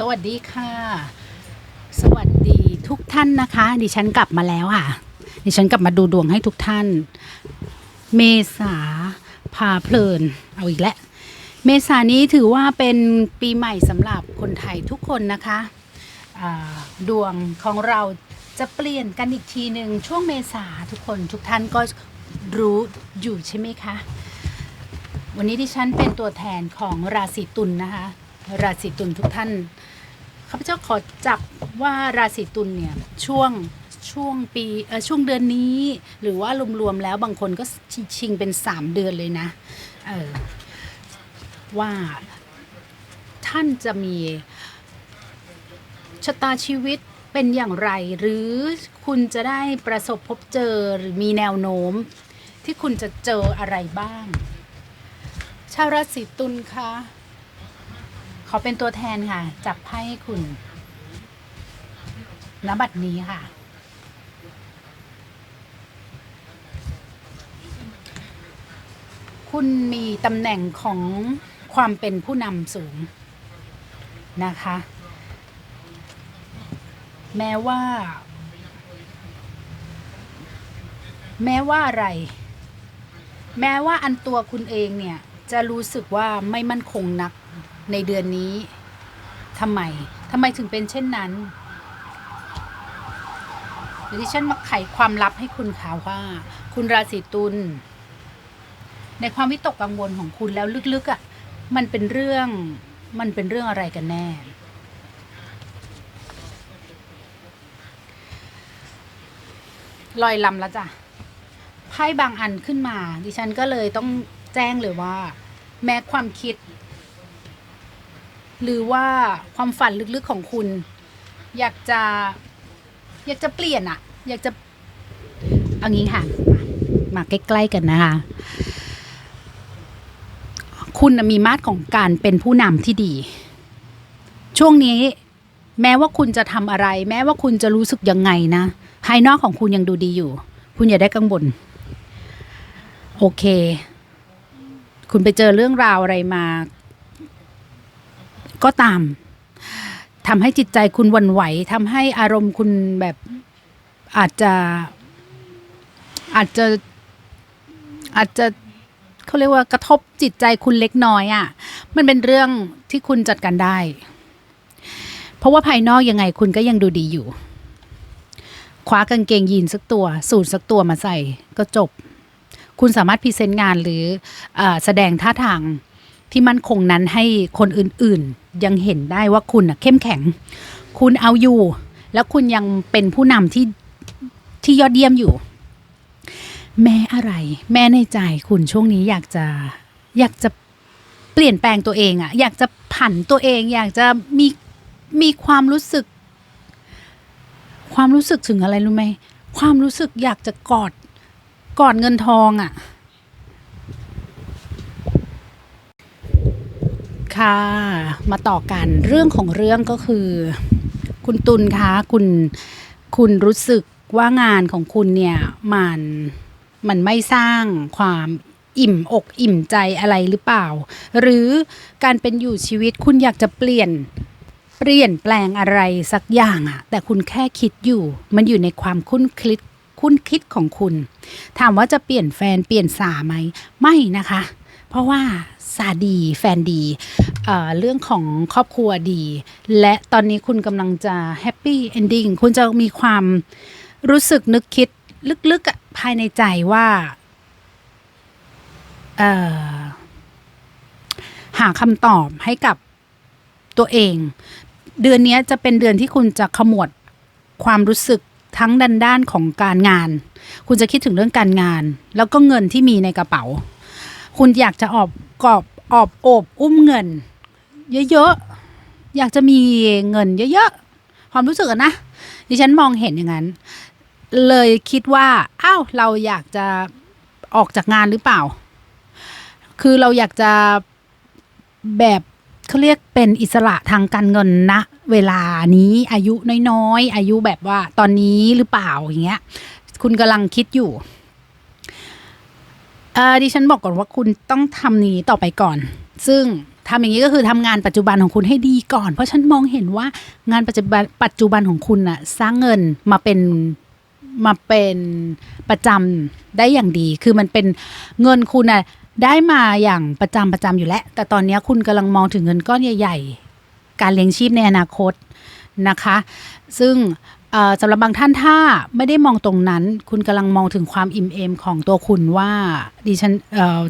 สวัสดีค่ะ สวัสดีทุกท่านนะคะ ดิฉันกลับมาแล้วค่ะ ดิฉันกลับมาดูดวงให้ทุกท่าน เมษาพาเพลิน เอาอีกแล้วเมษานี้ถือว่าเป็นปีใหม่สำหรับคนไทยทุกคนนะคะดวงของเราจะเปลี่ยนกันอีกทีหนึ่งช่วงเมษาทุกคนทุกท่านก็รู้อยู่ใช่ไหมคะ วันนี้ดิฉันเป็นตัวแทนของราศีตุลนนะคะ ราศีตุลทุกท่านข้าพเจ้าขอจับว่าราศีตุลเนี่ยช่วงช่วงปีเอช่วงเดือนนี้ หรือว่ารวมๆแล้วบางคนก็ชิงเป็นสามเดือนเลยนะว่าท่านจะมีชะตาชีวิตเป็นอย่างไร หรือคุณจะได้ประสบพบเจอหรือมีแนวโน้ม ที่คุณจะเจออะไรบ้าง ชาวราศีตุลคะ อเป็นตัวแทนค่ะ จับไพ่ให้คุณณบัดนี้ค่ะ คุณมีตำแหน่งของความเป็นผู้นำสูงนะคะ แม้ว่า แม้ว่าอะไร แม้ว่าอันตัวคุณเองเนี่ย จะรู้สึกว่าไม่มั่นคงนัก ในเดือนนี้ทำไมทำไมถึงเป็นเช่นนั้นเดี๋ยวดิฉันมาไขความลับให้คุณค่ะว่า คุณราศีตุลในความวิตกกังวลของคุณแล้วลึกๆอะ่ะมันเป็นเรื่องมันเป็นเรื่องอะไรกันแน่ ลอยลำแล้วจ้ะไพ่บางอันขึ้นมา ดิฉันก็เลยต้องแจ้งเลยว่า แม้ความคิด หรือว่าความฝันลึกๆของคุณ อยากจะ อยากจะเปลี่ยนอะอยากจะเอางี้ค่ะ มาใกล้ๆกันนะคะ คุณมีมาตรของการเป็นผู้นำที่ดี ช่วงนี้ แม้ว่าคุณจะทำอะไร แม้ว่าคุณจะรู้สึกยังไงนะภายนอกของคุณยังดูดีอยู่ คุณอย่าได้กังวลโอเค คุณไปเจอเรื่องราวอะไรมา ก็ตามทำให้จิตใจคุณวันไหวทำให้อารมณ์คุณแบบอาจจะ อาจจะอาจจะเขาเรียกว่ากระทบจิตใจคุณเล็กน้อยอะ่ะ มันเป็นเรื่องที่คุณจัดการได้ เพราะว่าภายนอกยังไงคุณก็ยังดูดีอยู่ คว้ากางเกงยีนสักตัว สูทสักตัวมาใส่ก็จบ คุณสามารถพรีเซนต์งานหรืออแสดงท่าทางที่มั่นคงนั้นให้คนอื่น ๆ ยังเห็นได้ว่าคุณน่ะเข้มแข็ง คุณเอาอยู่ แล้วคุณยังเป็นผู้นำที่ที่ยอดเยี่ยมอยู่ แม้อะไร แม้ในใจคุณช่วงนี้อยากจะอยากจะเปลี่ยนแปลงตัวเองอะอยากจะผันตัวเอง อยากจะมีมีความรู้สึก ความรู้สึกถึงอะไรรู้ไหมความรู้สึกอยากจะกอดกอดเงินทองอะ่ะ ค่ะ มาต่อกันเรื่องของเรื่องก็คือ คุณตุลคะคุณคุณรู้สึกว่างานของคุณเนี่ยมันมันไม่สร้างความอิ่มอกอิ่มใจอะไรหรือเปล่า หรือการเป็นอยู่ชีวิตคุณอยากจะเปลี่ยนเปลี่ยนแปลงอะไรสักอย่างอะแต่คุณแค่คิดอยู่ มันอยู่ในความคุ้นคิดคุ้นคิดของคุณ ถามว่าจะเปลี่ยนแฟนเปลี่ยนสาไหมไม่นะคะ เพราะว่าสาดีแฟนดีเเรื่องของครอบครัวดี และตอนนี้คุณกำลังจะแฮปปี้เอนดิ้งคุณจะมีความรู้สึกนึกคิดลึกๆภายในใจว่าหาคำตอบให้กับตัวเอง เดือนนี้จะเป็นเดือนที่คุณจะขมวดความรู้สึกทั้งดันด้านของการงาน คุณจะคิดถึงเรื่องการงาน แล้วก็เงินที่มีในกระเป๋า คุณอยากจะออบกอบออบโอบอุ้มเงิน เยอะๆ อยากจะมีเงินเยอะๆ ความรู้สึกอะนะ ดิฉันมองเห็นอย่างนั้น เลยคิดว่าอ้าวเราอยากจะออกจากงานหรือเปล่า คือเราอยากจะแบบเขาเรียกเป็นอิสระทางการเงินนะ เวลานี้อายุน้อยๆ อายุแบบว่าตอนนี้หรือเปล่าอย่างเงี้ย คุณกำลังคิดอยู่ เออดิฉันบอกก่อนว่าคุณต้องทำนี้ต่อไปก่อน ซึ่งทำอย่างนี้ก็คือทำงานปัจจุบันของคุณให้ดีก่อน เพราะฉันมองเห็นว่างานปัจจุบันปัจจุบันของคุณน่ะสร้างเงินมาเป็นมาเป็นประจำได้อย่างดี คือมันเป็นเงินคุณน่ะได้มาอย่างประจำประจำอยู่แล้ว แต่ตอนนี้คุณกำลังมองถึงเงินก้อนใหญ่ ๆ การเลี้ยงชีพในอนาคตนะคะ ซึ่ง สำหรับบางท่านถ้าไม่ได้มองตรงนั้น คุณกำลังมองถึงความอิ่มเอมของตัวคุณว่าดิฉัน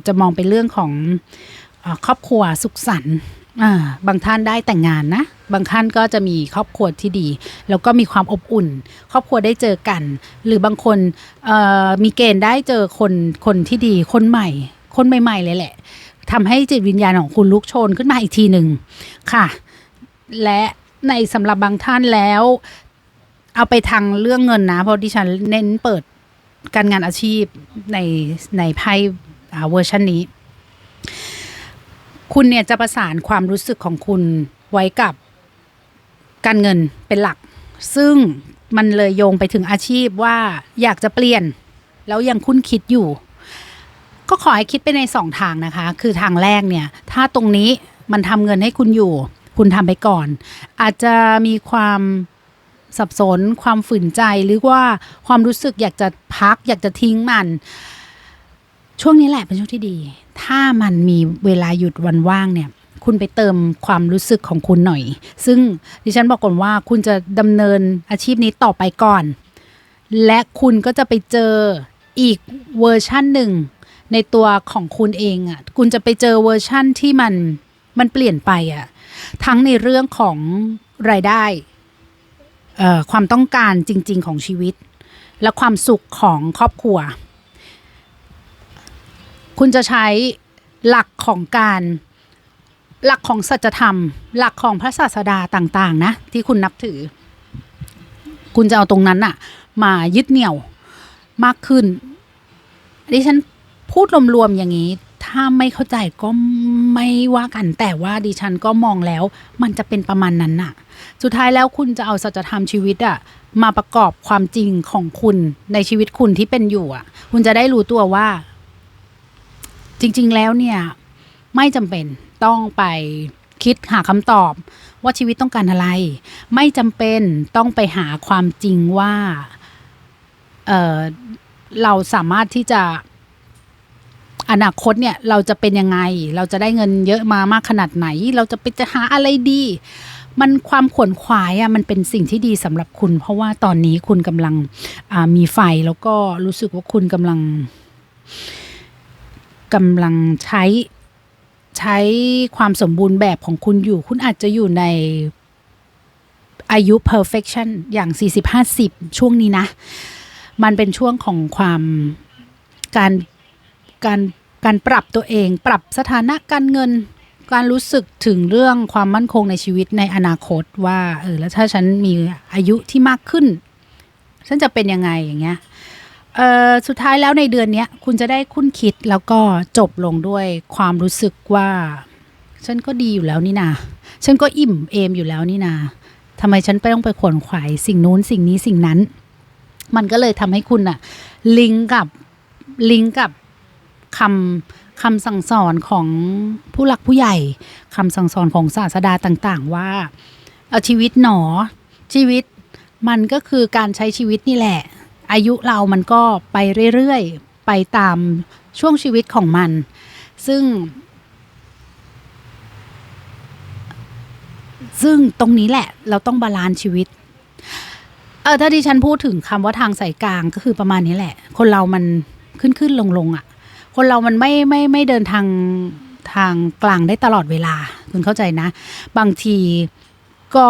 จะมองเป็นเรื่องของครอบครัวสุขสันต์บางท่านได้แต่งงานนะ บางท่านก็จะมีครอบครัวที่ดี แล้วก็มีความอบอุ่น ครอบครัวได้เจอกัน หรือบางคนมีเกณฑ์ได้เจอคนคนที่ดีคนใหม่ คนใหม่ๆเลยแหละทำให้จิตวิญญาณของคุณลุกโชนขึ้นมาอีกทีหนึ่งค่ะ และในสำหรับบางท่านแล้ว เอาไปทางเรื่องเงินนะ เพราะดิฉันเน้นเปิดการงานอาชีพในในไพ่เวอร์ชันนี้ คุณเนี่ยจะประสานความรู้สึกของคุณไว้กับการเงินเป็นหลัก ซึ่งมันเลยโยงไปถึงอาชีพว่าอยากจะเปลี่ยน แล้วยังคุ้นคิดอยู่ ก็ขอให้คิดไปในสองทางนะคะ คือทางแรกเนี่ย ถ้าตรงนี้มันทำเงินให้คุณอยู่ คุณทำไปก่อน อาจจะมีความ สับสน ความฝืนใจหรือว่าความรู้สึกอยากจะพัก อยากจะทิ้งมัน ช่วงนี้แหละเป็นช่วงที่ดี ถ้ามันมีเวลาหยุดวันว่างเนี่ย คุณไปเติมความรู้สึกของคุณหน่อย ซึ่งดิฉันบอกก่อนว่าคุณจะดำเนินอาชีพนี้ต่อไปก่อน และคุณก็จะไปเจออีกเวอร์ชั่นหนึ่งในตัวของคุณเองอะ คุณจะไปเจอเวอร์ชั่นที่มันมันเปลี่ยนไปอะ ทั้งในเรื่องของรายได้ ความต้องการจริง ๆ ของชีวิต และความสุขของครอบครัว คุณจะใช้หลักของการหลักของสัจธรรม หลักของพระศาสดาต่างๆ นะ ที่คุณนับถือ คุณจะเอาตรงนั้นอะมายึดเหนี่ยวมากขึ้นดิฉันพูดรวมๆอย่างนี้ ถ้าไม่เข้าใจก็ไม่ว่ากัน แต่ว่าดิฉันก็มองแล้ว มันจะเป็นประมาณนั้นน่ะ สุดท้ายแล้วคุณจะเอาสัจธรรมชีวิตอะมาประกอบความจริงของคุณในชีวิตคุณที่เป็นอยู่อะคุณจะได้รู้ตัวว่า จริง ๆ แล้วเนี่ย ไม่จำเป็นต้องไปคิดหาคำตอบว่าชีวิตต้องการอะไร ไม่จำเป็นต้องไปหาความจริงว่าเออเราสามารถที่จะ อนาคตเนี่ยเราจะเป็นยังไง เราจะได้เงินเยอะมามากขนาดไหน เราจะไปจะหาอะไรดี มันความขวนขวายอะมันเป็นสิ่งที่ดีสำหรับคุณ เพราะว่าตอนนี้คุณกำลังมีไฟแล้วก็รู้สึกว่าคุณกำลังกำลังใช้ใช้ความสมบูรณ์แบบของคุณอยู่ คุณอาจจะอยู่ในอายุ perfection อย่าง 40-50 ช่วงนี้นะ มันเป็นช่วงของความการ การการปรับตัวเอง ปรับสถานะการเงิน การรู้สึกถึงเรื่องความมั่นคงในชีวิตในอนาคตว่าเออแล้วถ้าฉันมีอายุที่มากขึ้น ฉันจะเป็นยังไงอย่างเงี้ยเออสุดท้ายแล้วในเดือนนี้คุณจะได้คุ้นคิดแล้วก็จบลงด้วยความรู้สึกว่า ฉันก็ดีอยู่แล้วนี่นา ฉันก็อิ่มเอมอยู่แล้วนี่นาทำไมฉันไปต้องไปขวนขวายสิ่งนู้นสิ่งนี้สิ่งนั้น มันก็เลยทำให้คุณอะลิงก์กับลิงก์กับ คำคำสั่งสอนของผู้หลักผู้ใหญ่คำสั่งสอนของศาสดาต่างๆ ว่าเอาชีวิตหนอชีวิตมันก็คือการใช้ชีวิตนี่แหละ อายุเรามันก็ไปเรื่อยๆ ไปตามช่วงชีวิตของมัน ซึ่ง ซึ่งตรงนี้แหละเราต้องบาลานซ์ชีวิตเออถ้าที่ฉันพูดถึงคำว่าทางสายกลางก็คือประมาณนี้แหละ คนเรามันขึ้นขึ้นลงลงๆอะ่ะ คนเรามันไม่ไม่ไม่เดินทางทางกลางได้ตลอดเวลา คุณเข้าใจนะ บางทีก็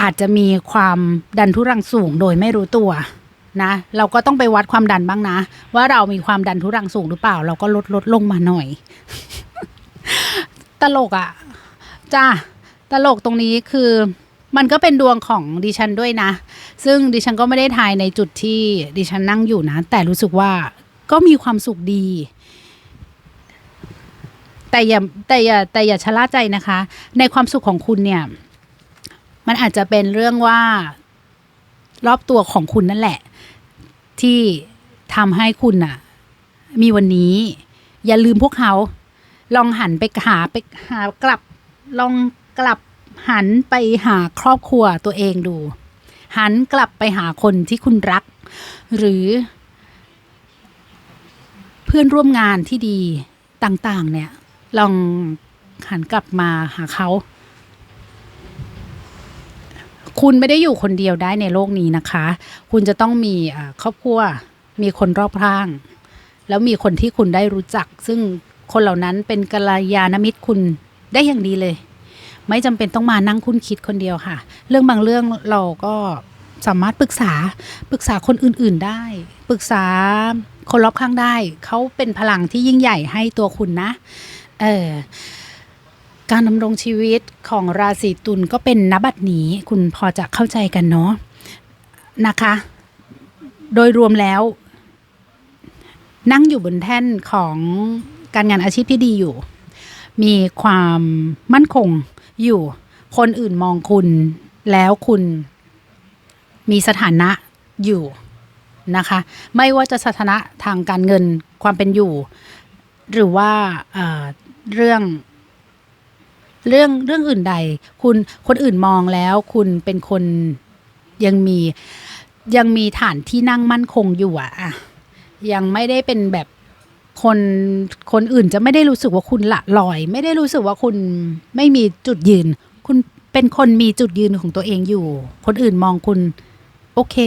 อาจจะมีความดันทุรังสูงโดยไม่รู้ตัวนะเราก็ต้องไปวัดความดันบ้างนะ ว่าเรามีความดันทุรังสูงหรือเปล่า เราก็ลดลดลงมาหน่อย ตลกอะ่ะจ้าตลกตรงนี้คือมันก็เป็นดวงของดิฉันด้วยนะ ซึ่งดิฉันก็ไม่ได้ทายในจุดที่ดิฉันนั่งอยู่นะ แต่รู้สึกว่า ก็มีความสุขดี แต่อย่าแต่อย่าแต่อย่าชะล่าใจนะคะ ในความสุขของคุณเนี่ย มันอาจจะเป็นเรื่องว่ารอบตัวของคุณนั่นแหละ ที่ทำให้คุณน่ะ มีวันนี้ อย่าลืมพวกเขา ลองหันไปหาไปหากลับ ลองกลับหันไปหาครอบครัวตัวเองดู หันกลับไปหาคนที่คุณรัก หรือ เพื่อนร่วมงานที่ดีต่างๆ เนี่ย ลองหันกลับมาหาเขา คุณไม่ได้อยู่คนเดียวได้ในโลกนี้นะคะ คุณจะต้องมีครอบครัว มีคนรอบข้าง แล้วมีคนที่คุณได้รู้จัก ซึ่งคนเหล่านั้นเป็นกัลยาณมิตรคุณได้อย่างดีเลย ไม่จำเป็นต้องมานั่งคุ้นคิดคนเดียวค่ะ เรื่องบางเรื่องเราก็ สามารถปรึกษาปรึกษาคนอื่นๆได้ ปรึกษาคนรอบข้างได้ เขาเป็นพลังที่ยิ่งใหญ่ให้ตัวคุณนะ เออการดำรงชีวิตของราศีตุลก็เป็นนบัดนี้คุณพอจะเข้าใจกันเนาะนะคะ โดยรวมแล้ว นั่งอยู่บนแท่นของการงานอาชีพที่ดีอยู่ มีความมั่นคงอยู่ คนอื่นมองคุณแล้วคุณ มีสถานะอยู่นะคะ ไม่ว่าจะสถานะทางการเงินความเป็นอยู่ หรือว่าเเรื่องเรื่องเรื่องอื่นใด คุณคนอื่นมองแล้ว คุณเป็นคนยังมียังมีฐานที่นั่งมั่นคงอยู่อะยังไม่ได้เป็นแบบคนคนอื่นจะไม่ได้รู้สึกว่าคุณละลอย ไม่ได้รู้สึกว่าคุณไม่มีจุดยืน คุณเป็นคนมีจุดยืนของตัวเองอยู่ คนอื่นมองคุณ อเค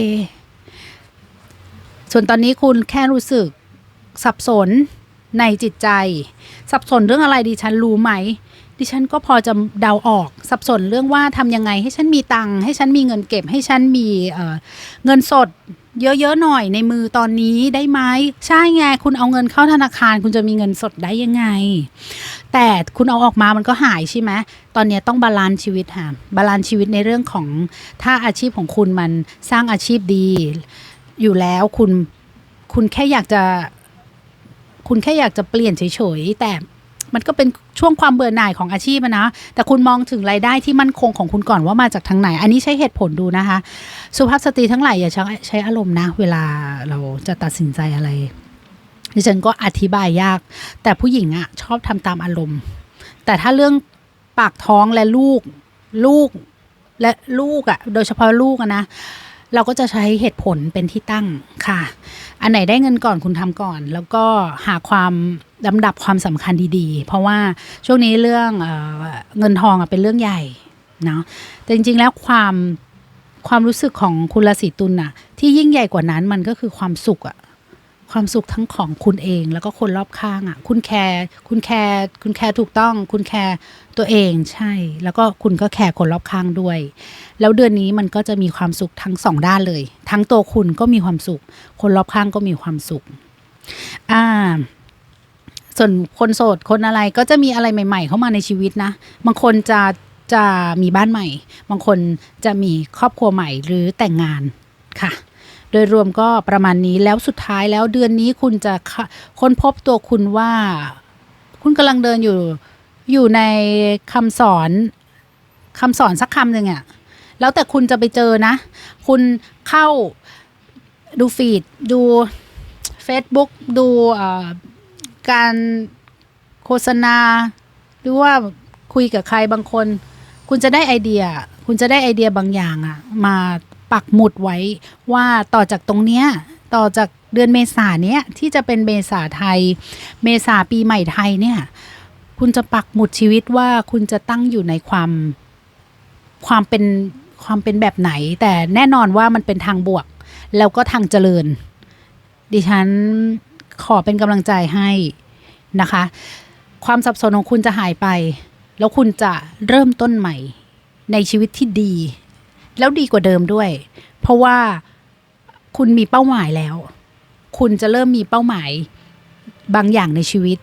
ส่วนตอนนี้คุณแค่รู้สึกสับสนในจิตใจ สับสนเรื่องอะไรดีฉันรู้ไหม ดิฉันก็พอจะเดาออกสับสนเรื่องว่าทำยังไงให้ฉันมีตังค์ให้ฉันมีเงินเก็บให้ฉันมีเเงินสดเยอะๆหน่อยในมือตอนนี้ได้ไหมใช่ไงคุณเอาเงินเข้าธนาคาร คุณจะมีเงินสดได้ยังไง แต่คุณเอาออกมามันก็หายใช่ไหมตอนนี้ต้องบาลานซ์ชีวิตค่ะบาลานซ์ชีวิตในเรื่องของถ้าอาชีพของคุณมันสร้างอาชีพดี อยู่แล้วคุณคุณแค่อยากจะ คุณแค่อยากจะเปลี่ยนเฉยๆแต่ มันก็เป็นช่วงความเบื่อหน่ายของอาชีพนะ แต่คุณมองถึงรายได้ที่มั่นคงของคุณก่อนว่ามาจากทางไหน อันนี้ใช้เหตุผลดูนะคะ สุภาพสตรีทั้งหลายอย่าใช้ใช้อารมณ์นะ เวลาเราจะตัดสินใจอะไรดิฉันก็อธิบายยาก แต่ผู้หญิงอะชอบทำตามอารมณ์ แต่ถ้าเรื่องปากท้องและลูกลูกและลูกอะโดยเฉพาะลูกอะนะ เราก็จะใช้เหตุผลเป็นที่ตั้งค่ะ อันไหนได้เงินก่อนคุณทำก่อน แล้วก็หาความลำดับความสำคัญดีๆ เพราะว่าช่วงนี้เรื่องเออเงินทองเป็นเรื่องใหญ่เนาะแต่จริงๆแล้วความความรู้สึกของคุณราศีตุลน่ะที่ยิ่งใหญ่กว่านั้นมันก็คือความสุขอะ ความสุขทั้งของคุณเอง แล้วก็คนรอบข้างอะคุณแคร์คุณแคร์คุณแคร์ถูกต้อง คุณแคร์ตัวเองใช่ แล้วก็คุณก็แคร์คนรอบข้างด้วย แล้วเดือนนี้มันก็จะมีความสุขทั้งสองด้านเลย ทั้งตัวคุณก็มีความสุข คนรอบข้างก็มีความสุขอ่าส่วนคนโสดคนอะไรก็จะมีอะไรใหม่ ๆ เข้ามาในชีวิตนะ บางคนจะจะมีบ้านใหม่ บางคนจะมีครอบครัวใหม่หรือแต่งงานค่ะ โดยรวมก็ประมาณนี้แล้วสุดท้ายแล้วเดือนนี้คุณจะค้นพบตัวคุณว่า คุณกำลังเดินอยู่อยู่ในคำสอนคำสอนสักคำหนึ่งอะแล้วแต่คุณจะไปเจอนะ คุณเข้าดูฟีดดู Facebook ดูการโฆษณา หรือว่าคุยกับใครบางคน คุณจะได้ไอเดีย คุณจะได้ไอเดียบางอย่างอะมา ปักหมุดไว้ว่าต่อจากตรงเนี้ยต่อจากเดือนเมษาเนี้ยที่จะเป็นเมษาไทย เมษาปีใหม่ไทยเนี่ยคุณจะปักหมุดชีวิตว่าคุณจะตั้งอยู่ในความความเป็นความเป็นแบบไหน แต่แน่นอนว่ามันเป็นทางบวก แล้วก็ทางเจริญ ดิฉันขอเป็นกำลังใจให้นะคะ ความสับสนของคุณจะหายไป แล้วคุณจะเริ่มต้นใหม่ในชีวิตที่ดี แล้วดีกว่าเดิมด้วย เพราะว่าคุณมีเป้าหมายแล้ว คุณจะเริ่มมีเป้าหมายบางอย่างในชีวิต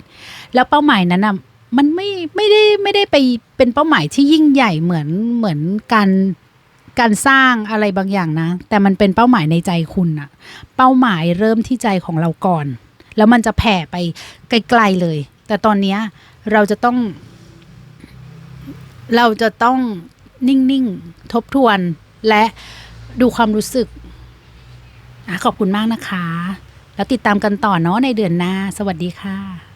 แล้วเป้าหมายนั้นอะมันไม่ไม่ได้ไม่ได้ไปเป็นเป้าหมายที่ยิ่งใหญ่เหมือนเหมือนการการสร้างอะไรบางอย่างนะ แต่มันเป็นเป้าหมายในใจคุณอะเป้าหมายเริ่มที่ใจของเราก่อน แล้วมันจะแผ่ไปไกลๆเลย แต่ตอนเนี้ยเราจะต้อง เราจะต้อง นิ่ง ๆ ทบทวน และดูความรู้สึกอขอบคุณมากนะคะ แล้วติดตามกันต่อเนาะในเดือนหน้า สวัสดีค่ะ